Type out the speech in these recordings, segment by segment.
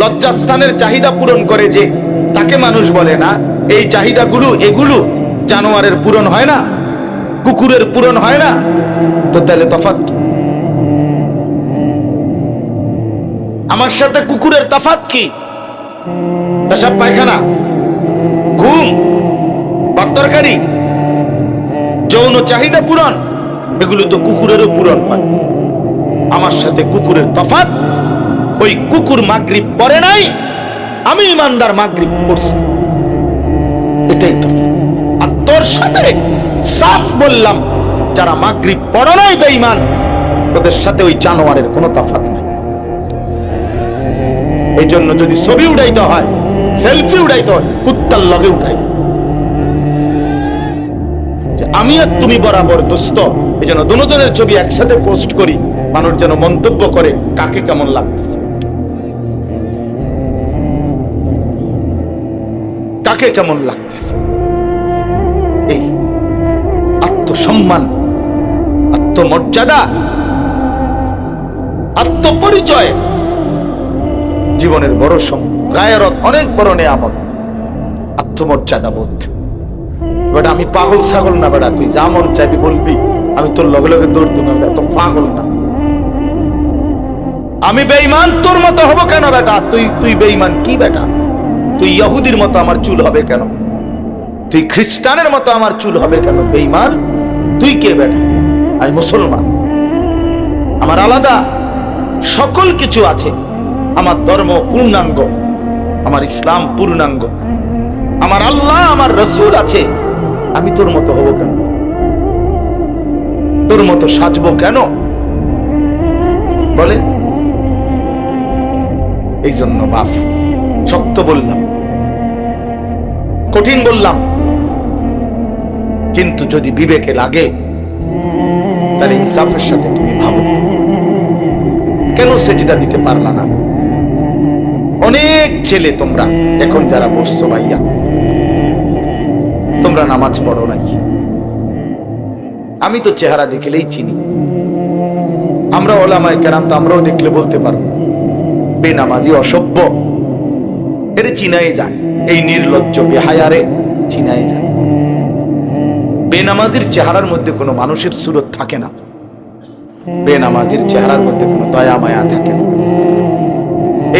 লজ্জাস্থানের চাহিদা পূরণ করে যে তাকে মানুষ বলে না, এই চাহিদাগুলো, এগুলো জানোয়ারের পূরণ হয় না, কুকুরের পূরণ হয় না। তো তাহলে তফাৎ কি? আমার সাথে কুকুরের তফাৎ কি? পেশাব পায়খানা, ঘুম, ভাত তরকারি, যৌন চাহিদা পূরণ, এগুলো তো কুকুরেরও পূরণ হয়। আমার সাথে কুকুরের তফাৎ ওই কুকুর মাগরিব পরে নাই, আমি ইমানদার মাগরিব পড়ছি। এটাই তফাৎ। আর তোর সাথে সাফ বললাম, যারা মাগরিব পড়ে নাই বেঈমান, ওদের সাথে ওই জানোয়ারের কোনো তফাৎ নাই। এই জন্য যদি ছবি উঠাইতে হয়, সেলফি উঠাইতে হয়, কুত্তার লগে উঠাই। আমি আর তুমি বরাবর দোস্ত এই জন্য দুজনের ছবি একসাথে পোস্ট করি, মানুষ যেন মন্তব্য করে, কাকে কেমন লাগতেছে। কাকে কেমন লাগতেছে? এই আত্মসম্মান, আত্মমর্যাদা, আত্মপরিচয় জীবনের বড় সম্পদ গায়রত অনেক বড় নেয়ামত, আত্মমর্যাদা বোধ। বেটা, আমি পাগল ছাগল না বেটা, তুই যা মন চাইবি বলবি, আমি তোর লগে লগে দৌড় আমি এত পাগল না। আমি বেঈমান, তোর মতো হব কেন বেটা? তুই তুই বেঈমান কি বেটা? তুই ইহুদির মতো আমার চুল হবে কেন? তুই খ্রিস্টানের মতো আমার চুল হবে কেন, বেঈমান? তুই কে বেটা? আমি মুসলমান। আমার আলাদা সকল কিছু আছে। আমার ধর্ম পূর্ণাঙ্গ, আমার ইসলাম পূর্ণাঙ্গ। আমার আল্লাহ, আমার রসুল আছে। আমি তোর মতো হব কেন? তোর মতো সাজবো কেন? বলে এই জন্য বাফ শক্ত বললাম কঠিন বললাম। কিন্তু যদি বিবেকে লাগে, তাহলে ইনসাফের সাথে তুমি ভাবো। কেন সেজিদা দিতে পারলা না? অনেক ছেলে তোমরা, এখন যারা বসছো ভাইয়া। তোমরা নামাজ পড়ো নাই আমি তো চেহারা দেখলেই চিনি। আমরা ওলামায় কেরাম তো আমরাও দেখলে বলতে পারব, বেনামাজি অসভ্য। এর চিনাই যায়। এই নির্লজ্জ বেহায়ারে চিনাই যায়। বেনামাজির চেহারার মধ্যে কোনো মানুষের সুরত থাকে না। বেনামাজির চেহারার মধ্যে কোনো দয়া মায়া থাকে না।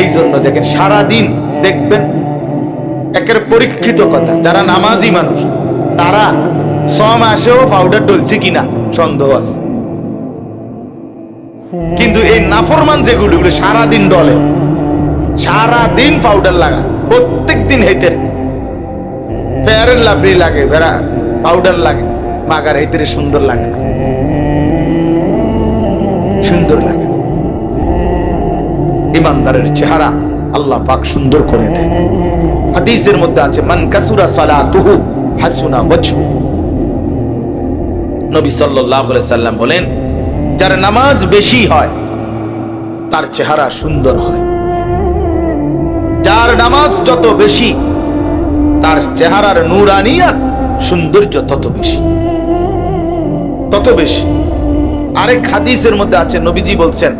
এই জন্য দেখেন সারা দিন দেখবেন একের পরীক্ষিত কথা, যারা নামাজি মানুষ, তারা ছ মাসেও পাউডার ডলছে কিনা সন্দেহ আছে। কিন্তু এই নাফরমান যেগুলো সারাদিন ডলে সারাদিন পাউডার লাগা প্রত্যেক দিন হেতের ফেয়ারের লাভলি লাগে বেড়া পাউডার লাগে, মাগার হেতের সুন্দর লাগে না। সুন্দর লাগে ইমানদারের চেহারা আল্লাহ পাক সুন্দর করে দেয়। হাদিসের মধ্যে আছে, মান কাসুরা সালাতুহু হাসুনা ওয়াজহু। নবী সাল্লাল্লাহু আলাইহি সাল্লাম বলেন, যার নামাজ বেশি হয়, তার চেহারা সুন্দর হয়। যার নামাজ যত বেশি, তার চেহারার নূরানিয়াত সৌন্দর্য তত বেশি। তত বেশি। আরেক হাদিসের মধ্যে আছে, নবীজি বলছেন,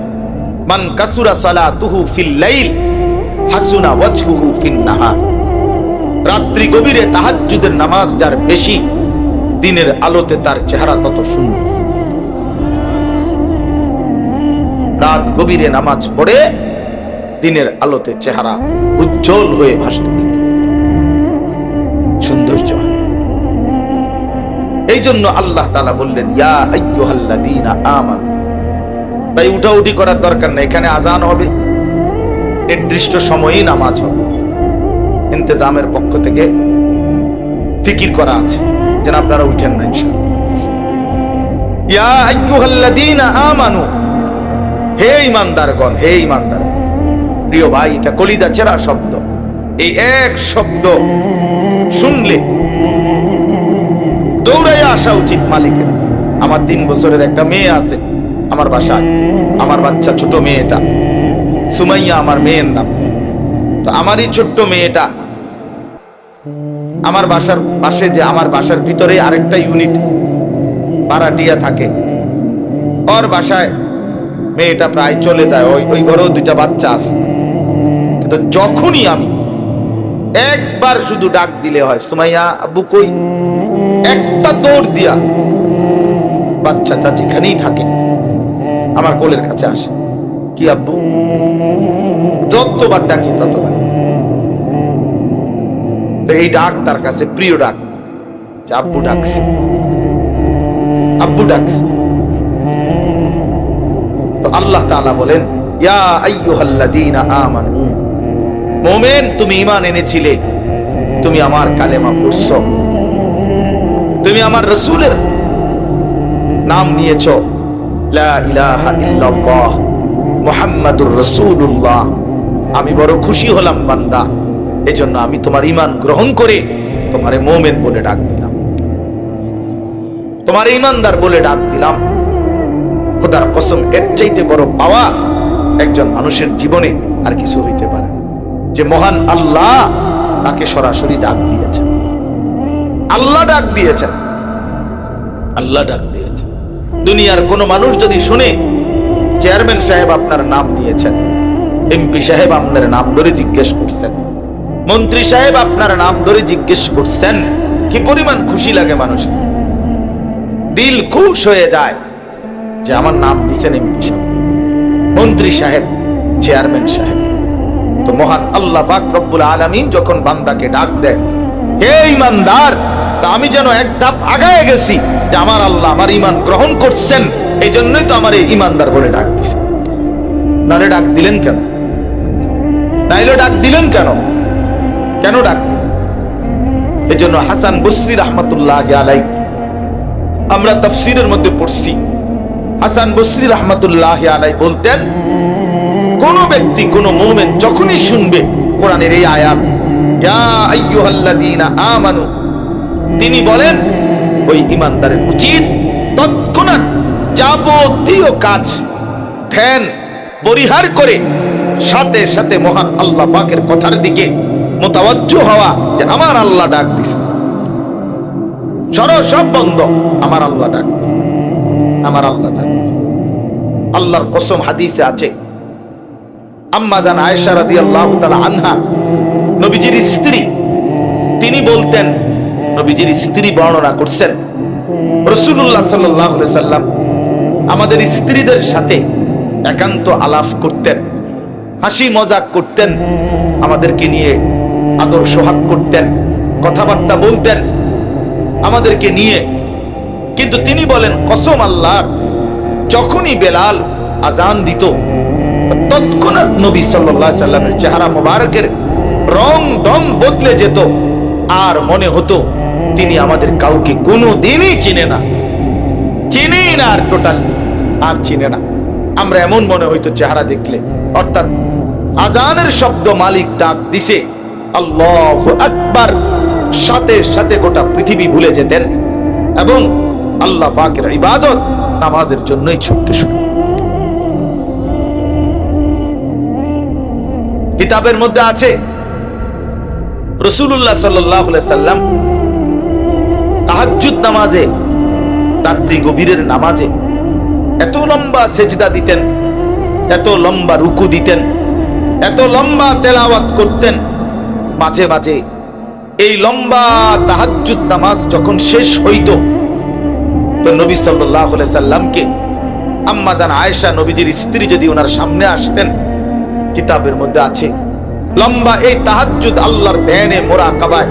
মান কাসুরা সালাতুহু ফিল লাইল, হাসুনা ওয়াজহুহু ফিন নাহার। রাত্রি গভীরে তাহাজ্জুদের নামাজ যার বেশি, দিনের আলোতে তার চেহারা তত সুন্দর। রাত গভীরে নামাজ পড়ে দিনের আলোতে চেহারা উজ্জ্বল হয়ে ভাসতে থাকে। সৌন্দর্য। এই জন্য আল্লাহ তালা বললেন, ইয়া আইয়ুহাল্লাযীনা আমানু। ভাই, উঠাউঠি করার দরকার নেই, এখানে আজান হবে। নির্দিষ্ট সময়েই নামাজ হবে। ইন্তেজামের পক্ষ থেকে ফিকির করা আছে। যেন আপনারা উঠেন না, ইনশাআল্লাহ। ইয়া আইয়ুহাল্লাযীনা আমানু। হে ইমানদারগণ, হে ইমানদার প্রিয় ভাই, এটা কলিজা চেরা শব্দ। এই এক শব্দ শুনলে দৌড়াইয়া আসা উচিত মালিকের। আমার তিন বছরের একটা মেয়ে আছে আমার বাসায়। আমার বাচ্চা ছোট মেয়েটা। সুমাইয়া আমার মেয়ের নাম। তো আমারই ছোট্ট মেয়েটা। আমার বাসার পাশে যে আমার বাসার ভিতরে আরেকটা ইউনিট ভাড়াটিয়া থাকে। ওর বাসায় মেয়েটা প্রায় চলে যায়। ওই ওই ঘরেও দুইটা বাচ্চা আছে। তো যখনই আমি একবার শুধু ডাক দিলে হয়, সুমাইয়া, আব্বু কই? একটা দৌড় দিয়া বাচ্চাটা যেখানেই থাকে, আমার কোলের কাছে আসে। কি আব্বু? যতবার ডাকি ততবার। এই ডাক তার কাছে প্রিয় ডাক আব্বু ডাকছে। আব্বু ডাকছে। তো আল্লাহ তাআলা বলেন, ইয়া আইয়ুহাল্লাযীনা আমানু মোমেন, তুমি ঈমান এনেছিলে। তুমি আমার কালেমা পড়ছো। তুমি আমার রসুলের নাম নিয়েছ। আমি বড় খুশি হলাম, বান্দা। এজন্য আমি তোমার ঈমান গ্রহণ করে তোমারে মোমেন বলে ডাক দিলাম। তোমার ঈমানদার বলে ডাক দিলাম। খোদার কসম, এর চাইতে বড় পাওয়া একজন মানুষের জীবনে আর কিছু হইতে পারে না। যে মহান আল্লাহ তাকে সরাসরি ডাক দিয়েছেন। আল্লাহ ডাক দিয়েছেন। আল্লাহ ডাক দিয়েছেন। দুনিয়ার কোন মানুষ যদি শুনে, চেয়ারম্যান সাহেব আপনার নাম নিয়েছেন, এমপি সাহেব আপনার নাম ধরে জিজ্ঞেস করছেন, মন্ত্রী সাহেব আপনার নাম ধরে জিজ্ঞেস করছেন, কি পরিমাণ খুশি লাগে মানুষের? দিল খুশ হয়ে যায় যে আমার নাম দিছেন এমপি সাহেব। মন্ত্রী সাহেব, চেয়ারম্যান সাহেব। তো মহান আল্লাহ পাক রব্বুল আলামিন যখন বান্দাকে ডাক দেয় হে ইমানদার তা আমি যেন এক ধাপ আগায় গেছি যে আমার আল্লাহ আমার ইমান গ্রহণ করছেন এই জন্যই তো আমার এই ইমানদার বলে ডাক দিছে। নারে ডাক দিলেন কেন? তাইলে ডাক দিলেন কেন? কেন ডাক এই জন্য হাসান বসরি রহমতুল্লাহ আলাই আমরা তফসিরের মধ্যে পড়ছি। হাসান বসরি রহমতুল্লাহ আলাই বলতেন কোন ব্যক্তি, কোন মোমেন যখনই শুনবে কোরআনের এই আয়াত আমানু তিনি বলেন, ওই ইমানদারের উচিত তৎক্ষণাৎ যাবতীয় কাজ, ধ্যান, পরিহার করে সাথে সাথে মহান আল্লাহ পাকের কথার দিকে মোতাবজ্জ হওয়া যে আমার আল্লাহ ডাক দিছে। সর সব বন্ধ, আমার আল্লাহ ডাক আমার আল্লাহ ডাক আল্লাহর কসম হাদিসে আছে আম্মা জান আয়েশা রাদিয়াল্লাহু তাআলা আনহা, নবীজির স্ত্রী, তিনি বলতেন, নবীজির স্ত্রী বর্ণনা করছেন, রাসূলুল্লাহ সাল্লাল্লাহু আলাইহি সাল্লাম আমাদের স্ত্রীদের সাথে একান্ত আলাপ করতেন, হাসি মজাক করতেন, আমাদেরকে নিয়ে আদর সোহাগ করতেন, কথাবার্তা বলতেন, আমাদেরকে নিয়ে। কিন্তু তিনি বলেন, কসম আল্লাহর, যখনই বেলাল আজান দিত তৎক্ষণাৎ নবী সাল্লাল্লাহু সাল্লামের চেহারা মোবারকের রং ডং বদলে যেত। আর মনে হতো, তিনি আমাদের কাউকে কোনো দিনই চিনে না। চিনেই না আর টোটাল, আর চিনে না। আমরা এমন মনে হইতো চেহারা দেখলে। অর্থাৎ আজানের শব্দ মালিক ডাক দিছে, আল্লাহ আকবার। সাথে সাথে গোটা পৃথিবী ভুলে যেতেন এবং আল্লাহ পাকের ইবাদত নামাজের জন্যই ছুটতে শুরু কিতাবের মধ্যে আছে। রসুল্লাহ সাল্লাম তাহাজ্জুদ নামাজে, রাত্রি গভীরের নামাজে এত লম্বা সেজদা দিতেন, এত লম্বা রুকু দিতেন, এত লম্বা তেলাওয়াত করতেন, মাঝে মাঝে এই লম্বা তাহাজ্জুদ নামাজ যখন শেষ হইত, তো নবী সাল্লাহ সাল্লামকে আম্মা জান আয়েশা নবীজির স্ত্রী যদি ওনার সামনে আসতেন কিতাবের মধ্যে আছে। লম্বা এই তাহাজ্জুদ আল্লাহর ধ্যানে মোরা কাবায়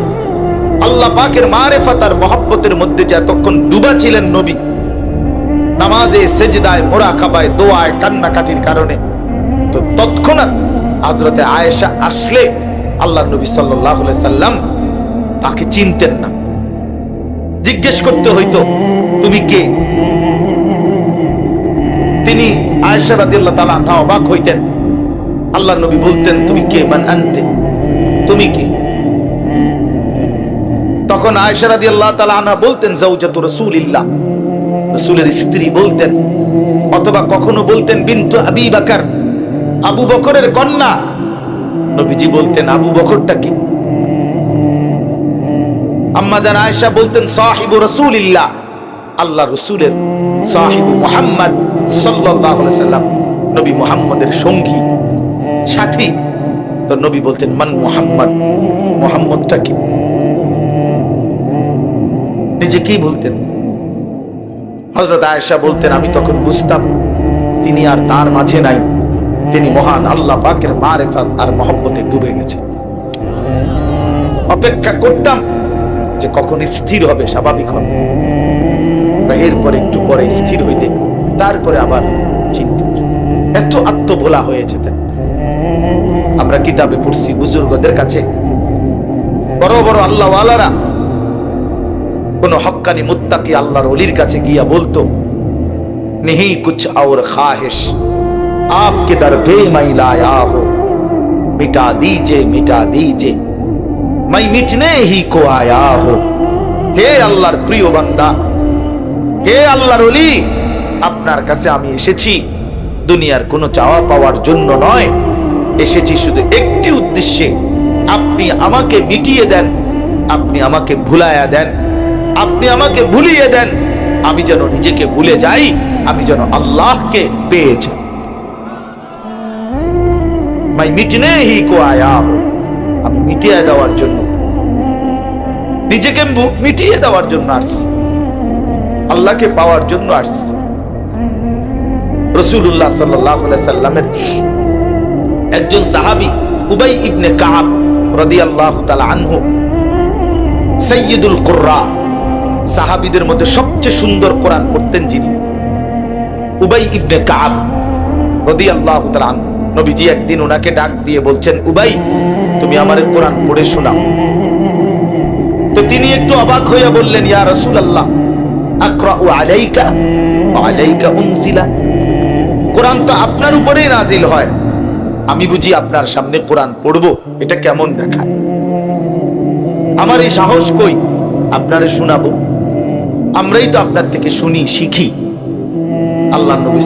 আল্লাহ পাকের মারেফাত আর মহব্বতের মধ্যে যে এতক্ষণ ডুবা ছিলেন নবী, নামাজে সেজদায় মোরা কাবায় দোয়ায়, কান্নাকাটির কারণে। তো তৎক্ষণাৎ হজরতে আয়েশা আসলে আল্লাহ নবী সাল্লাহ সাল্লাম তাকে চিনতেন না। জিজ্ঞেস করতে হইতো, তুমি কে? তিনি আয়েশা রাদিয়াল্লাহু তাআলা না অবাক হইতেন। আল্লাহ নবী বলতেন, তুমি কে? মান আনতে? তুমি কে? তখন আয়েশা রাদিয়াল্লাহু তাআলা আনহা বলতেন, জাওজাতু রাসূলিল্লাহ। রাসূলের স্ত্রী বলতেন, অথবা কখনো বলতেন, বিনতু আবি বকর, আবু বকরের কন্যা। নবীজি বলতেন, আবু বকরটা কি? আম্মা জান আয়েশা বলতেন, সাহিবু রাসূলিল্লাহ। আল্লাহ রসুলের সাহিবু মুহাম্মদ আলাইহি সাল্লাম, নবী মুহাম্মদের সঙ্গী। সাথী। তো নবী বলতেন মান মোহাম্মদ? মোহাম্মদটা কি? নিজে কি বলতেন? হজরত আয়েশা বলতেন, আমি তখন বুঝতাম, তিনি আর তার মাঝে নাই। তিনি মহান আল্লাহ পাকের মারেফাত আর মহব্বতে ডুবে গেছে। অপেক্ষা করতাম যে কখন স্থির হবে, স্বাভাবিক হবে। এরপরে একটু পরে স্থির হইতে তারপরে আবার চিন্তা। এত আত্মভোলা হয়ে যেতেন। আমরা কিতাবে পড়ছি বুজুর্গদের কাছে। বড় বড় আল্লাহওয়ালারা কোন হকানি মুত্তাকি আল্লাহর অলির কাছে গিয়া বলতো, নেহি কুছ আওর খাহেস আপকে দর বে মাই লায়া হো মিটা দিজে মিটা দিজে, মাই মিটনে হি কো আয়া হো। হে আল্লাহর প্রিয় বান্দা, হে আল্লাহর অলি আপনার কাছে আমি এসেছি। দুনিয়ার কোনো চাওয়া পাওয়ার জন্য নয় এসেছি শুধু একটি উদ্দেশ্যে। আপনি আমাকে মিটিয়ে দেন, আপনি আমাকে ভুলায়া দেন, আপনি আমাকে ভুলিয়ে দেন। আমি যেন নিজেকে ভুলে যাই, আমি যেন আল্লাহকে পেয়ে যাই। মাই মিটনে হি কো আয়া। আমি মিটিয়ে দেওয়ার জন্য, নিজেকে মিটিয়ে দেওয়ার জন্য আসছি। আল্লাহকে পাওয়ার জন্য আসছি। রসুল্লাহ সাল্লাহ সাল্লামের একজন সাহাবি উবাই ইবনে কাব রাদিয়াল্লাহু তাআলা আনহু সৈয়দুল কুররা, সাহাবিদের মধ্যে সবচেয়ে সুন্দর কোরআন পড়তেন যিনি। উবাই ইবনে কাব তাআলা আনহু, নবীজি একদিন ওনাকে ডাক দিয়ে বলছেন, উবাই, তুমি আমার কোরআন পড়ে শোনাও তো তিনি একটু অবাক হইয়া বললেন, ইয়া রাসূলুল্লাহ, আকরাউ আলাইকা ওয়া আলাইকা উনজিলা? কোরআন তো আপনার উপরেই নাজিল হয়। আমি বুঝি আপনার সামনে কোরআন পড়ব, এটা কেমন দেখায় আমার এই সাহস কই? আপনারে শোনাবো। আমরাই তো আপনার থেকে শুনি, শিখি। আল্লাহ নবী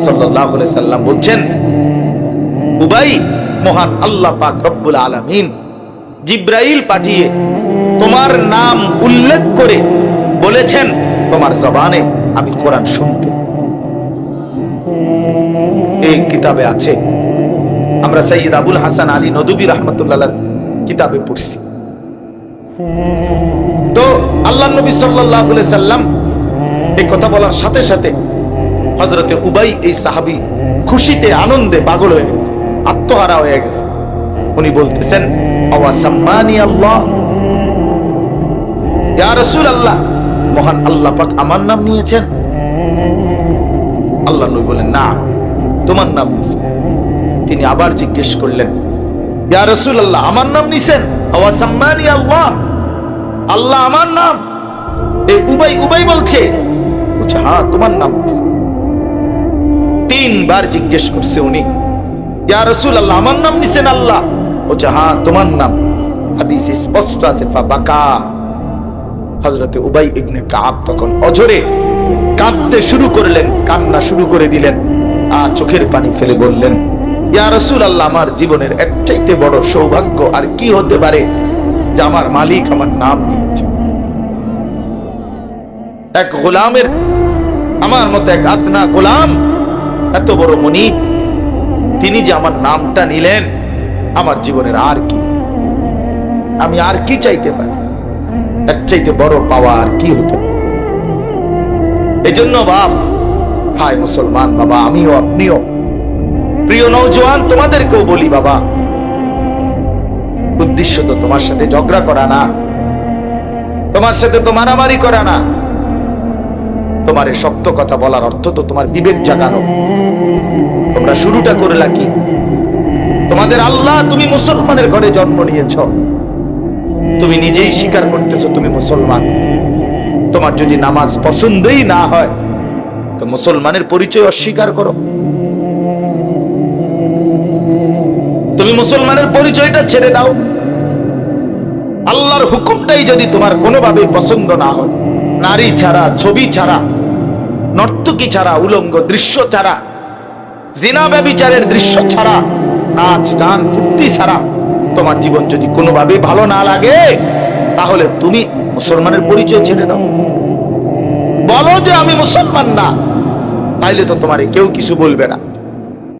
আলাইহি সাল্লাম বলছেন, উবাই, মহান আল্লাহ পাক রব্বুল আলামিন জিব্রাইল পাঠিয়ে তোমার নাম উল্লেখ করে বলেছেন, তোমার জবানে আমি কোরআন শুনতে এই কিতাবে আছে আমরা সৈয়দ আবুল হাসান আলী নদুবী রহমতুল্লাহ কিতাবে পড়ছি। তো আল্লাহ নবী সাল্লাহ সাল্লাম এই কথা বলার সাথে সাথে হজরতে উবাই এই সাহাবি খুশিতে, আনন্দে পাগল হয়ে গেছে, আত্মহারা হয়ে গেছে। উনি বলতেছেন আল্লাহ? মহান আল্লাহ পাক আমার নাম নিয়েছেন? আল্লাহ নবী বলেন, না, তোমার নাম নিয়েছেন। তিনি আবার জিজ্ঞেস করলেন আমার নাম নিছেন? আল্লাহ। আল্লাহ আমার নাম? এই উবাই উবাই বলছে। বলছে হ্যাঁ তোমার নাম তিনবার জিজ্ঞেস করছে উনি হ্যাঁ স্পষ্ট উবাই ইবনে তখন কাঁদতে শুরু করলেন শুরু করে দিলেন আর চোখের পানি ফেলে বললেন আমার জীবনের একটাইতে বড় সৌভাগ্য আর কি হতে পারে যে আমার মালিক আমার নাম নিয়েছে। এক গোলামের, আমার মতো এক আদনা গোলাম, এত বড় মনিব তিনি যে আমার নামটা নিলেন, আমার জীবনের আর কি? আমি আর কি চাইতে পারি? এর চাইতে বড় পাওয়া আর কি হতে পারে? এই জন্য বাপ, হায় মুসলমান বাবা, আমিও আপনিও প্রিয় নৌজওয়ান তোমাদেরকেও বলি বাবা, উদ্দেশ্য তো তোমার সাথে ঝগড়া করা না, তোমার সাথে তো মারামারি করা না। তোমার শক্ত কথা বলার অর্থ তো তোমার বিবেক জাগানো। তোমরা শুরুটা করলা কি তোমাদের আল্লাহ তুমি মুসলমানের ঘরে জন্ম নিয়েছ। তুমি নিজেই স্বীকার করতেছ তুমি মুসলমান। তোমার যদি নামাজ পছন্দই না হয়, তো মুসলমানের পরিচয় অস্বীকার করো। তুমি মুসলমানের পরিচয়টা ছেড়ে দাও। আল্লাহর হুকুমটাই যদি তোমার কোনোভাবে পছন্দ না হয়, নারী ছাড়া, ছবি ছাড়া, নর্তকী ছাড়া, উলঙ্গ দৃশ্য ছাড়া, জিনা ব্যবিচারের দৃশ্য ছাড়া, নাচ, গান, ফুর্তি ছাড়া তোমার জীবন যদি কোনোভাবে ভালো না লাগে, তাহলে তুমি মুসলমানের পরিচয় ছেড়ে দাও। বলো যে আমি মুসলমান না, তাইলে তো তোমার কেউ কিছু বলবে না।